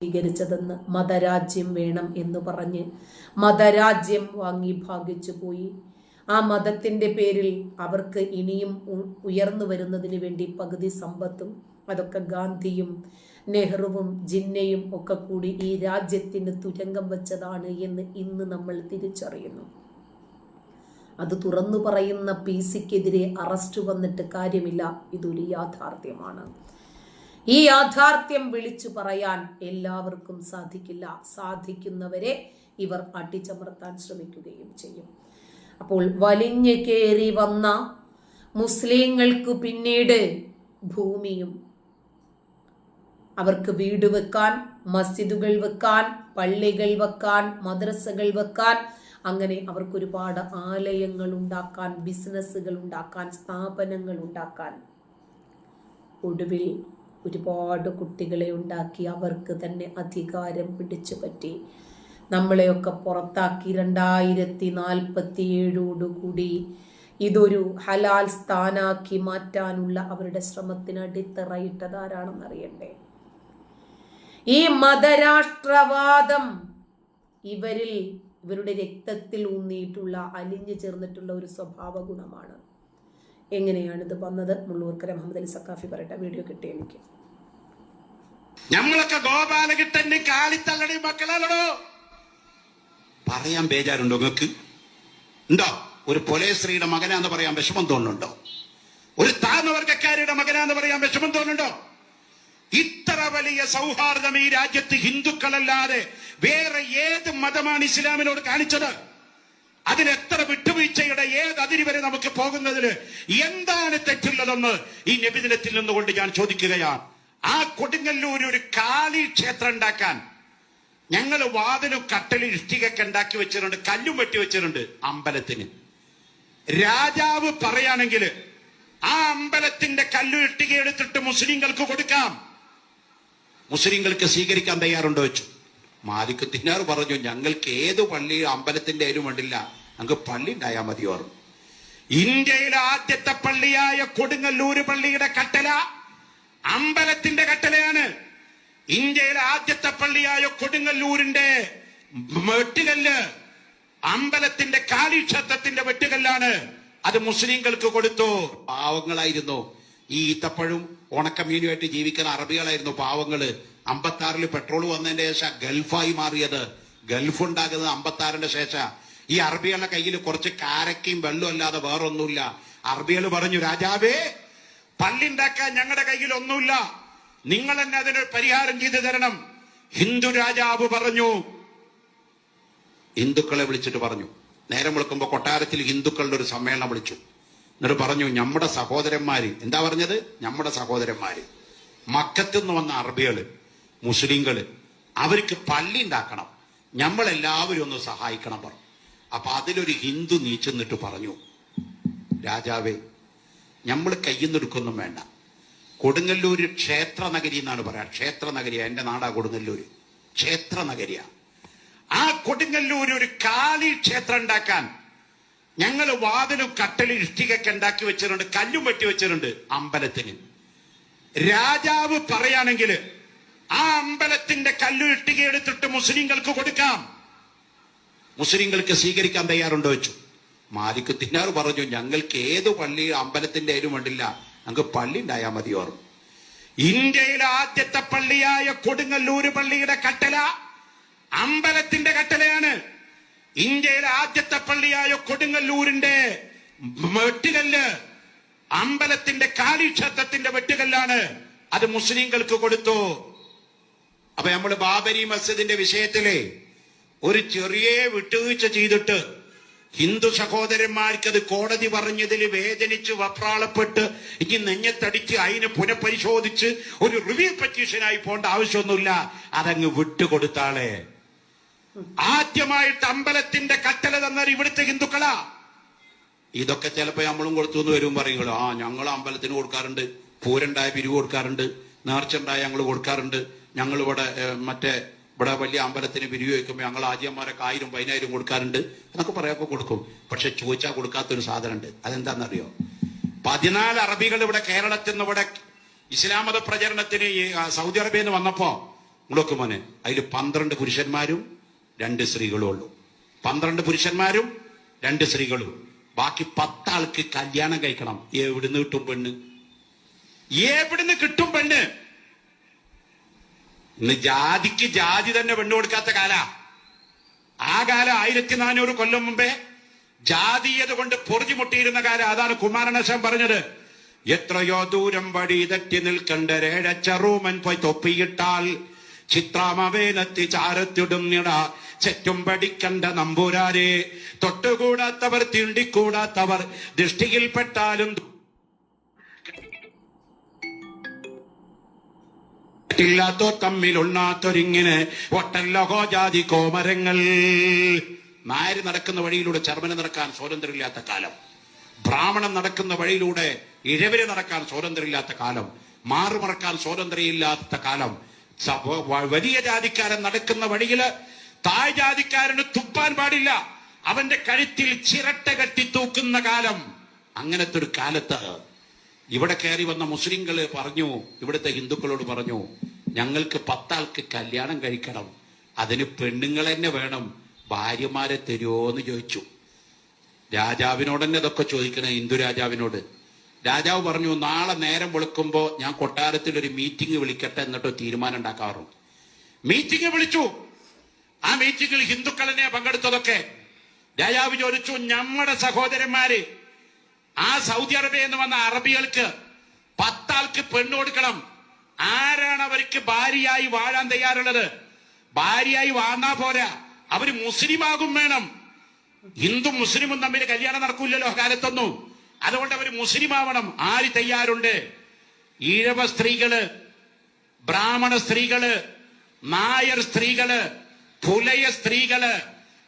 സ്വീകരിച്ചതെന്ന് മതരാജ്യം വേണം എന്ന് പറഞ്ഞ് മതരാജ്യം വാങ്ങി ഭാഗിച്ചു പോയി. ആ മതത്തിന്റെ പേരിൽ അവർക്ക് ഇനിയും ഉയർന്നു വരുന്നതിന് വേണ്ടി പകുതി സമ്പത്തും അതൊക്കെ ഗാന്ധിയും നെഹ്റുവും ജിന്നയും ഒക്കെ കൂടി ഈ രാജ്യത്തിന് തുരങ്കം വെച്ചതാണ് എന്ന് ഇന്ന് നമ്മൾ തിരിച്ചറിയുന്നു. അത് തുറന്നു പറയുന്ന പി സിക്കെതിരെ അറസ്റ്റ് വന്നിട്ട് കാര്യമില്ല. ഇതൊരു യാഥാർത്ഥ്യമാണ്. ഈ യാഥാർത്ഥ്യം വിളിച്ചു പറയാൻ എല്ലാവർക്കും സാധിക്കില്ല. സാധിക്കുന്നവരെ ഇവർ അട്ടിച്ചമർത്താൻ ശ്രമിക്കുകയും ചെയ്യും. അപ്പോൾ വലിഞ്ഞു കയറി വന്ന മുസ്ലിങ്ങൾക്ക് പിന്നീട് ഭൂമിയും അവർക്ക് വീട് വെക്കാൻ മസ്ജിദുകൾ വെക്കാൻ പള്ളികൾ വെക്കാൻ മദ്രസകൾ വെക്കാൻ അങ്ങനെ അവർക്ക് ഒരുപാട് ആലയങ്ങൾ ഉണ്ടാക്കാൻ ബിസിനസ്സുകൾ ഉണ്ടാക്കാൻ സ്ഥാപനങ്ങൾ ഉണ്ടാക്കാൻ ഒടുവിൽ ഒരുപാട് കുട്ടികളെ ഉണ്ടാക്കി അവർക്ക് തന്നെ അധികാരം പിടിച്ചു പറ്റി. നമ്മളെയൊക്കെ പുറത്താക്കി രണ്ടായിരത്തി നാൽപ്പത്തി ഏഴോടുകൂടി ഇതൊരു ഹലാൽ സ്ഥാനാക്കി മാറ്റാനുള്ള അവരുടെ ശ്രമത്തിന് അടിത്തറയിട്ടതാരാണെന്ന് അറിയണ്ടേ ഈ മതരാഷ്ട്രവാദം ഇവരിൽ ഇവരുടെ രക്തത്തിൽ ഊന്നിയിട്ടുള്ള അലിഞ്ഞു ചേർന്നിട്ടുള്ള ഒരു സ്വഭാവ ഗുണമാണ് എങ്ങനെയാണ് ഇത് വന്നത്? മുള്ളൂർക്കര മുഹമ്മദ് അലി സക്കാഫി പറയട്ടെ വീഡിയോ കിട്ടി എനിക്ക്. ഞമ്മളൊക്കെ ഗോപാലകിട്ടന്റെ കാലിത്തള്ളടി മക്കളാണോ പറയാൻ ബേജാറുണ്ടോ നിങ്ങൾക്ക്? ഉണ്ടോ? ഒരു പൊലേശ്രീയുടെ മകനാന്ന് പറയാൻ വിഷമം തോന്നുന്നുണ്ടോ? ഒരു താഴ്ന്നവർഗക്കാരിയുടെ മകനാന്ന് പറയാൻ വിഷമം തോന്നുന്നുണ്ടോ? ഇത്ര വലിയ സൗഹാർദ്ദം ഈ രാജ്യത്ത് ഹിന്ദുക്കളല്ലാതെ വേറെ ഏത് മതമാണ് ഇസ്ലാമിനോട് കാണിച്ചത്? അതിന് എത്ര വിട്ടുവീഴ്ചയുടെ ഏത് അതിരി വരെ നമുക്ക് പോകുന്നതിന് എന്താണ് തെറ്റുള്ളതെന്ന് ഈ നബിദിനത്തിൽ നിന്നുകൊണ്ട് ഞാൻ ചോദിക്കുകയാണ്. ആ കൊടുങ്ങല്ലൂർ ഒരു കാളി ക്ഷേത്രം ഉണ്ടാക്കാൻ ഞങ്ങൾ വാതിലും കട്ടലും ഇഷ്ടികൊക്കെ ഉണ്ടാക്കി വെച്ചിട്ടുണ്ട് കല്ലും വെട്ടി വെച്ചിട്ടുണ്ട് അമ്പലത്തിന്. രാജാവ് പറയുകയാണെങ്കിൽ ആ അമ്പലത്തിന്റെ കല്ലു ഇട്ടിക എടുത്തിട്ട് മുസ്ലിങ്ങൾക്ക് കൊടുക്കാം. മുസ്ലിങ്ങൾക്ക് സ്വീകരിക്കാൻ തയ്യാറുണ്ടോ വെച്ചു? മാലിക് തിന്നാർ പറഞ്ഞു ഞങ്ങൾക്ക് ഏത് പള്ളി അമ്പലത്തിന്റെ ആയാലും വേണ്ടില്ല. ഞങ്ങൾക്ക് പള്ളി ഉണ്ടായാൽ മതി ഓർമ്മ ഇന്ത്യയിലെ ആദ്യത്തെ പള്ളിയായ കൊടുങ്ങല്ലൂര് പള്ളിയുടെ കട്ടല അമ്പലത്തിന്റെ കട്ടലയാണ്. ഇന്ത്യയിലെ ആദ്യത്തെ പള്ളിയായ കൊടുങ്ങല്ലൂരിന്റെ വെട്ടുകല്ല് അമ്പലത്തിന്റെ കാളിക്ഷേത്രത്തിന്റെ വെട്ടുകല്ലാണ്. അത് മുസ്ലിങ്ങൾക്ക് കൊടുത്തു. പാവങ്ങളായിരുന്നു. ഈ ഈത്തപ്പഴും ഉണക്കമീനുമായിട്ട് ജീവിക്കുന്ന അറബികളായിരുന്നു പാവങ്ങൾ. അമ്പത്തി ആറിൽ പെട്രോൾ വന്നതിന്റെ ശേഷം ഗൾഫായി മാറിയത്. ഗൾഫ് ഉണ്ടാകുന്നത് അമ്പത്തി ആറിന്റെ ശേഷം. ഈ അറബികളുടെ കയ്യിൽ കുറച്ച് കാരക്കയും വെള്ളവും അല്ലാതെ വേറൊന്നുമില്ല. അറബികൾ പറഞ്ഞു രാജാവേ പള്ളി ഉണ്ടാക്കാൻ ഞങ്ങളുടെ കയ്യിൽ ഒന്നുമില്ല. നിങ്ങൾ തന്നെ അതിനൊരു പരിഹാരം ചെയ്തു തരണം. ഹിന്ദു രാജാവ് പറഞ്ഞു. ഹിന്ദുക്കളെ വിളിച്ചിട്ട് പറഞ്ഞു. നേരം വിളിക്കുമ്പോ കൊട്ടാരത്തിൽ ഹിന്ദുക്കളുടെ ഒരു സമ്മേളനം വിളിച്ചു. എന്നിട്ട് പറഞ്ഞു നമ്മുടെ സഹോദരന്മാര്. എന്താ പറഞ്ഞത്? നമ്മുടെ സഹോദരന്മാര്. മക്കത്ത് നിന്ന് വന്ന അറബികൾ മുസ്ലിങ്ങൾ അവർക്ക് പള്ളി ഉണ്ടാക്കണം. നമ്മളെല്ലാവരും ഒന്ന് സഹായിക്കണം പറഞ്ഞു. അപ്പൊ അതിലൊരു ഹിന്ദു നീച്ചെന്നിട്ട് പറഞ്ഞു രാജാവേ നമ്മൾ കയ്യെന്നെടുക്കൊന്നും വേണ്ട. കൊടുങ്ങല്ലൂര് ക്ഷേത്ര നഗരി എന്നാണ് പറയാ. ക്ഷേത്ര നഗരിയാ എന്റെ നാടാ കൊടുങ്ങല്ലൂര്. ക്ഷേത്ര നഗരിയാ ആ കൊടുങ്ങല്ലൂര് ഒരു കാളി ക്ഷേത്രം ഉണ്ടാക്കാൻ ഞങ്ങൾ വാതിലും കട്ടലും ഇഷ്ടികൊക്കെ ഉണ്ടാക്കി വെച്ചിട്ടുണ്ട് കല്ലും വെട്ടി വെച്ചിട്ടുണ്ട് അമ്പലത്തിന്. രാജാവ് പറയുകയാണെങ്കിൽ ആ അമ്പലത്തിന്റെ കല്ലു ഇഷ്ടിക എടുത്തിട്ട് മുസ്ലിങ്ങൾക്ക് കൊടുക്കാം. മുസ്ലിങ്ങൾക്ക് സ്വീകരിക്കാൻ തയ്യാറുണ്ടോ വെച്ചു? മാലിക് തിന്നാർ പറഞ്ഞു ഞങ്ങൾക്ക് ഏത് പള്ളി അമ്പലത്തിന്റെ ആയാലും വേണ്ടില്ല. ഞങ്ങൾക്ക് പള്ളി ഉണ്ടായാൽ മതി ഓർമ്മ ഇന്ത്യയിലെ ആദ്യത്തെ പള്ളിയായ കൊടുങ്ങല്ലൂര് പള്ളിയുടെ കട്ടല അമ്പലത്തിന്റെ കട്ടലയാണ്. ഇന്ത്യയിലെ ആദ്യത്തെ പള്ളിയായ കൊടുങ്ങല്ലൂരിന്റെ വെട്ടുകല്ല് അമ്പലത്തിന്റെ കാളിക്ഷേത്രത്തിന്റെ വെട്ടുകല്ലാണ്. അത് മുസ്ലിങ്ങൾക്ക് കൊടുത്തു. അപ്പൊ നമ്മൾ ബാബരി മസ്ജിദിന്റെ വിഷയത്തിലെ ഒരു ചെറിയ വിട്ടുവീഴ്ച ചെയ്തിട്ട് ഹിന്ദു സഹോദരന്മാർക്ക് അത് കോടതി പറഞ്ഞതിൽ വേദനിച്ച് വപ്രാളപ്പെട്ട് ഇനി നെഞ്ഞത്തടിച്ച് അതിനെ പുനഃപരിശോധിച്ച് ഒരു റിവ്യൂ പെറ്റീഷനായി പോകേണ്ട ആവശ്യമൊന്നുമില്ല. അതങ്ങ് വിട്ടുകൊടുത്താളെ. ആദ്യമായിട്ട് അമ്പലത്തിന്റെ കട്ടല തന്നാൽ ഇവിടുത്തെ ഹിന്ദുക്കളാ. ഇതൊക്കെ ചിലപ്പോ നമ്മളും കൊടുത്തു എന്ന് വരും പറയുള്ളൂ ആ ഞങ്ങൾ അമ്പലത്തിന് കൊടുക്കാറുണ്ട്. പൂരണ്ടായ പിരിവ് കൊടുക്കാറുണ്ട്. നേർച്ചുണ്ടായ ഞങ്ങൾ കൊടുക്കാറുണ്ട്. ഞങ്ങൾ ഇവിടെ മറ്റേ ഇവിടെ വലിയ അമ്പലത്തിന് വിനിയോഗിക്കുമ്പോൾ ഞങ്ങൾ ആദ്യന്മാരൊക്കെ ആയിരം പതിനായിരം കൊടുക്കാറുണ്ട് എന്നൊക്കെ പറയാക്കെ കൊടുക്കും. പക്ഷെ ചോദിച്ചാൽ കൊടുക്കാത്തൊരു സാധനം ഉണ്ട് അതെന്താണെന്നറിയോ? പതിനാല് അറബികൾ ഇവിടെ കേരളത്തിൽ നിന്ന് ഇവിടെ ഇസ്ലാം മത പ്രചരണത്തിന് സൗദി അറേബ്യയിൽ നിന്ന് വന്നപ്പോ ഇങ്ങളൊക്കെ മോനെ അതിൽ പന്ത്രണ്ട് പുരുഷന്മാരും രണ്ട് സ്ത്രീകളും ഉള്ളൂ. പന്ത്രണ്ട് പുരുഷന്മാരും രണ്ട് സ്ത്രീകളും. ബാക്കി പത്താൾക്ക് കല്യാണം കഴിക്കണം. എവിടുന്ന് കിട്ടും പെണ്ണ്? എവിടുന്ന് കിട്ടും പെണ്ണ്? ഇന്ന് ജാതിക്ക് ജാതി തന്നെ പെണ്ണു കൊടുക്കാത്ത കാല. ആ കാലം ആയിരത്തി നാനൂറ് കൊല്ലം മുമ്പേ ജാതീയത കൊണ്ട് പൊറുതിമുട്ടിയിരുന്ന കാലം. അതാണ് കുമാരനശം പറഞ്ഞത്. എത്രയോ ദൂരം വഴി തെറ്റി നിൽക്കണ്ടരേഴച്ചറൂമൻ പോയി തൊപ്പിയിട്ടാൽ ചിത്രാമവേനത്തി ചാരത്തിടുന്നിട. ചെറ്റും പഠിക്കണ്ട നമ്പൂരാരെ. തൊട്ടുകൂടാത്തവർ തീണ്ടിക്കൂടാത്തവർ ദൃഷ്ടിയിൽപ്പെട്ടാലും ില്ലാത്തോ തമ്മിലുണ്ണാത്തൊരിങ്ങനെ ഒട്ടല്ലഹോ ജാതി കോമരങ്ങൾ. നായര് നടക്കുന്ന വഴിയിലൂടെ ചർമ്മന് നടക്കാൻ സ്വാതന്ത്ര്യമില്ലാത്ത കാലം. ബ്രാഹ്മണൻ നടക്കുന്ന വഴിയിലൂടെ ഇഴവര് നടക്കാൻ സ്വാതന്ത്ര്യമില്ലാത്ത കാലം. മാറുമറക്കാൻ സ്വാതന്ത്ര്യമില്ലാത്ത കാലം. വലിയ ജാതിക്കാരൻ നടക്കുന്ന വഴിയിൽ തായ് ജാതിക്കാരന് തുപ്പാൻ പാടില്ല. അവന്റെ കഴുത്തിൽ ചിരട്ട കെട്ടി തൂക്കുന്ന കാലം. അങ്ങനത്തെ ഒരു കാലത്ത് ഇവിടെ കയറി വന്ന മുസ്ലിങ്ങൾ പറഞ്ഞു ഇവിടുത്തെ ഹിന്ദുക്കളോട് പറഞ്ഞു ഞങ്ങൾക്ക് പത്താൾക്ക് കല്യാണം കഴിക്കണം അതിന് പെണ്ണുങ്ങൾ തന്നെ വേണം ഭാര്യമാരെ തരുമോന്ന് ചോദിച്ചു. രാജാവിനോട് തന്നെ ഇതൊക്കെ ചോദിക്കണേ ഹിന്ദു രാജാവിനോട്. രാജാവ് പറഞ്ഞു നാളെ നേരം വിളിക്കുമ്പോൾ ഞാൻ കൊട്ടാരത്തിൽ ഒരു മീറ്റിംഗ് വിളിക്കട്ടെ എന്നിട്ടോ തീരുമാനം ഉണ്ടാക്കാറുണ്ട്. മീറ്റിംഗ് വിളിച്ചു. ആ മീറ്റിംഗിൽ ഹിന്ദുക്കൾ പങ്കെടുത്തതൊക്കെ. രാജാവ് ചോദിച്ചു നമ്മുടെ സഹോദരന്മാര് ആ സൗദി അറേബ്യ എന്ന് വന്ന അറബികൾക്ക് പത്താൾക്ക് പെണ്ണ് കൊടുക്കണം. ആരാണ് അവർക്ക് ഭാര്യയായി വാഴാൻ തയ്യാറുള്ളത്? ഭാര്യയായി വാങ്ങാ പോരാ. അവർ മുസ്ലിമാകും വേണം. ഹിന്ദു മുസ്ലിമും തമ്മിൽ കല്യാണം നടക്കൂലല്ലോ കാലത്തൊന്നും. അതുകൊണ്ട് അവർ മുസ്ലിം ആവണം ആര് തയ്യാറുണ്ട്? ഈഴവ സ്ത്രീകൾ ബ്രാഹ്മണ സ്ത്രീകൾ നായർ സ്ത്രീകൾ പുലയ സ്ത്രീകൾ.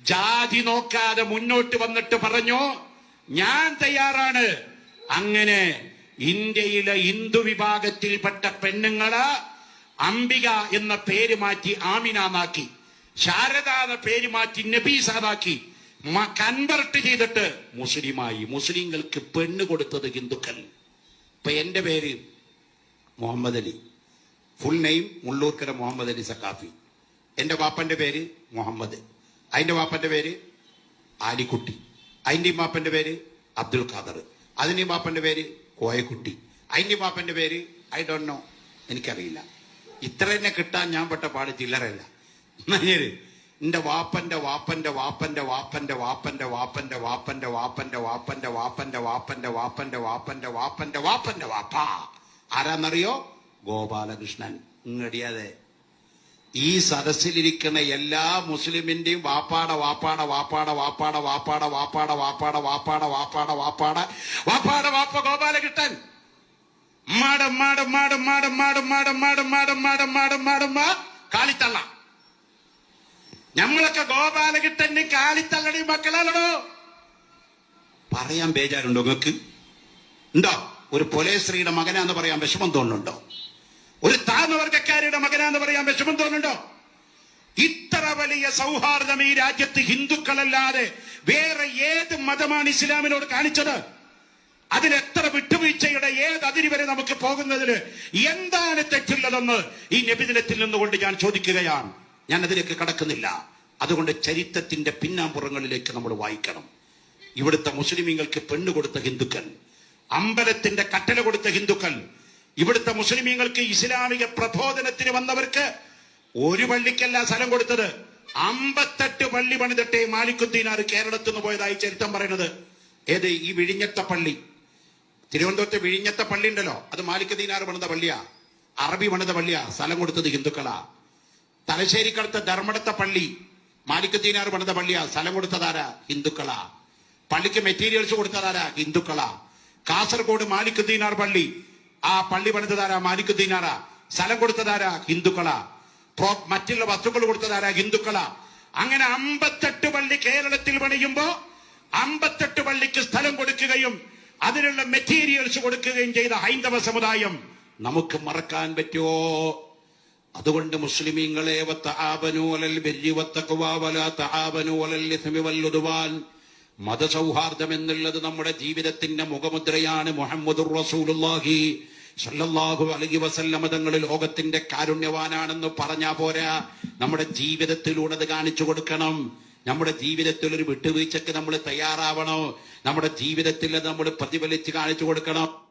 ജാതി നോക്കാതെ മുന്നോട്ട് വന്നിട്ട് പറഞ്ഞു? ഞാൻ തയ്യാറാണ്. അങ്ങനെ ഇന്ത്യയിലെ ഹിന്ദു വിഭാഗത്തിൽപ്പെട്ട പെണ്ണുങ്ങൾ അംബിക എന്ന പേര് മാറ്റി ആമിന എന്നാക്കി ശാരദ എന്ന പേര് മാറ്റി നബീസാദാക്കി കൺവെർട്ട് ചെയ്തിട്ട് മുസ്ലിമായി. മുസ്ലിങ്ങൾക്ക് പെണ്ണ് കൊടുത്തത് ഹിന്ദുക്കൾ. ഇപ്പൊ എന്റെ പേര് മുഹമ്മദ് അലി. ഫുൾ നെയിം മുള്ളൂർക്കര മുഹമ്മദ് അലി സക്കാഫി എന്റെ വാപ്പന്റെ പേര് മുഹമ്മദ്. അതിന്റെ വാപ്പന്റെ പേര് ആലിക്കുട്ടി. അതിന്റെ മാപ്പന്റെ പേര് അബ്ദുൽ ഖാദർ അതിന്റെ മാപ്പന്റെ പേര് കോയക്കുട്ടി അതിന്റെ മാപ്പന്റെ പേര് ഐ ഡോണ്ട് നോ എനിക്കറിയില്ല ഇത്ര തന്നെ കിട്ടാൻ ഞാൻ പെട്ട പാട് ചില്ലറല്ല എന്നാൽ എന്റെ വാപ്പന്റെ വാപ്പന്റെ വാപ്പന്റെ വാപ്പന്റെ വാപ്പന്റെ വാപ്പന്റെ വാപ്പന്റെ വാപ്പന്റെ വാപ്പന്റെ വാപ്പന്റെ വാപ്പന്റെ വാപ്പന്റെ വാപ്പന്റെ വാപ്പന്റെ വാപ്പന്റെ വാപ്പ ആരാന്നറിയോ ഗോപാലകൃഷ്ണൻ ഇങ്ങടിയാതെ ഈ സദസ്സിലിരിക്കുന്ന എല്ലാ മുസ്ലിമിന്റെയും വാപ്പാട വാപ്പാട വാപ്പാട വാപ്പാട വാപ്പാട വാപ്പാട വാപ്പാട വാപ്പാട വാപ്പാട വാപ്പാട വാപ്പാട വാപ്പ ഗോപാലകൃഷ്ണൻ മാടം മാടം മാടം മാടം മാടം മാടം മാടം മാടം മാടം മാടം മാടം മാ കാളിത്തള്ള നമ്മളൊക്കെ ഗോപാലകൃഷ്ണന് കാളിത്തള്ളടി മക്കളാണോ പറയാൻ ബേജാറുണ്ടോ നിങ്ങൾക്ക് ഉണ്ടോ ഒരു പൊലേ സ്ത്രീയുടെ മകനാന്ന് പറയാൻ വിഷമം തോന്നുന്നുണ്ടോ ഒരു താഴ്ന്നവർഗക്കാരുടെ മകനാന്ന് പറയാൻ വിഷമം തോന്നുന്നുണ്ടോ? ഇത്ര വലിയ സൗഹാർദ്ദം ഈ രാജ്യത്ത് ഹിന്ദുക്കളല്ലാതെ വേറെ ഏത് മതമാണ് ഇസ്ലാമിനോട് കാണിച്ചത്? അതിൽ എത്ര വിട്ടുവീഴ്ചയുടെ ഏത് അതിരി വരെ നമുക്ക് പോകുന്നതിന് എന്താണ് തെറ്റുള്ളതെന്ന് ഈ നബിദിനത്തിൽ നിന്നുകൊണ്ട് ഞാൻ ചോദിക്കുകയാണ്. ഞാൻ അതിലേക്ക് കടക്കുന്നില്ല. അതുകൊണ്ട് ചരിത്രത്തിന്റെ പിന്നാമ്പുറങ്ങളിലേക്ക് നമ്മൾ വായിക്കണം. ഇവിടുത്തെ മുസ്ലിമീങ്ങൾക്ക് പെണ്ണ് കൊടുത്ത ഹിന്ദുക്കൾ അമ്പലത്തിന്റെ കട്ടല കൊടുത്ത ഹിന്ദുക്കൾ ഇവിടുത്തെ മുസ്ലിമീങ്ങൾക്ക് ഇസ്ലാമിക പ്രബോധനത്തിന് വന്നവർക്ക് ഒരു പള്ളിക്കല്ല സ്ഥലം കൊടുത്തത്. അമ്പത്തെട്ട് പള്ളി പണിതിട്ടേ മാലിക്കുദ്ദീനാർ കേരളത്തിൽ നിന്ന് പോയതായി ചരിത്രം പറയുന്നത്. ഏത്? ഈ വിഴിഞ്ഞത്തെ പള്ളി. തിരുവനന്തപുരത്തെ വിഴിഞ്ഞത്തെ പള്ളി ഉണ്ടല്ലോ. അത് മാലിക്കുദ്ദീനാർ ദീനാർ പണിത പള്ളിയാ. അറബി പണിത പള്ളിയാ. സ്ഥലം കൊടുത്തത് ഹിന്ദുക്കളാ. തലശ്ശേരിക്കടുത്ത ധർമ്മടത്തെ പള്ളി മാലിക്കുദ്ദീനാർ ദീനാർ പണിത പള്ളിയാ. സ്ഥലം കൊടുത്തതാരാ? ഹിന്ദുക്കളാ. പള്ളിക്ക് മെറ്റീരിയൽസ് കൊടുത്തതാരാ? ഹിന്ദുക്കളാ. കാസർഗോഡ് മാലിക്കുദ്ദീനാർ പള്ളി ആ പള്ളി പണിതാരാ മാലിക്കുദ്ദീനാറ ദീനാറാ സ്ഥലം കൊടുത്തതാരാ? ഹിന്ദുക്കളാ. മറ്റുള്ള വസ്തുക്കൾ കൊടുത്തതാരാ? ഹിന്ദുക്കളാ. അങ്ങനെ അമ്പത്തെട്ട് പള്ളി കേരളത്തിൽ പണിയുമ്പോ അമ്പത്തെട്ട് പള്ളിക്ക് സ്ഥലം കൊടുക്കുകയും അതിനുള്ള മെറ്റീരിയൽസ് കൊടുക്കുകയും ചെയ്ത ഹൈന്ദവ സമുദായം നമുക്ക് മറക്കാൻ പറ്റുമോ അതുകൊണ്ട് മുസ്ലിമീങ്ങളെ മതസൗഹാർദ്ദം എന്നുള്ളത് നമ്മുടെ ജീവിതത്തിന്റെ മുഖമുദ്രയാണ് മുഹമ്മദ് റസൂലുള്ളാഹി. സല്ലല്ലാഹു അലൈഹി വസല്ലമ തങ്ങൾ ലോകത്തിന്റെ കാരുണ്യവാനാണെന്ന് പറഞ്ഞാ പോരാ. നമ്മുടെ ജീവിതത്തിലൂടെ അത് കാണിച്ചു കൊടുക്കണം. നമ്മുടെ ജീവിതത്തിൽ ഒരു വിട്ടുവീഴ്ചക്ക് നമ്മൾ തയ്യാറാവണോ. നമ്മുടെ ജീവിതത്തിൽ നമ്മൾ പ്രതിഫലിച്ച് കാണിച്ചു കൊടുക്കണം.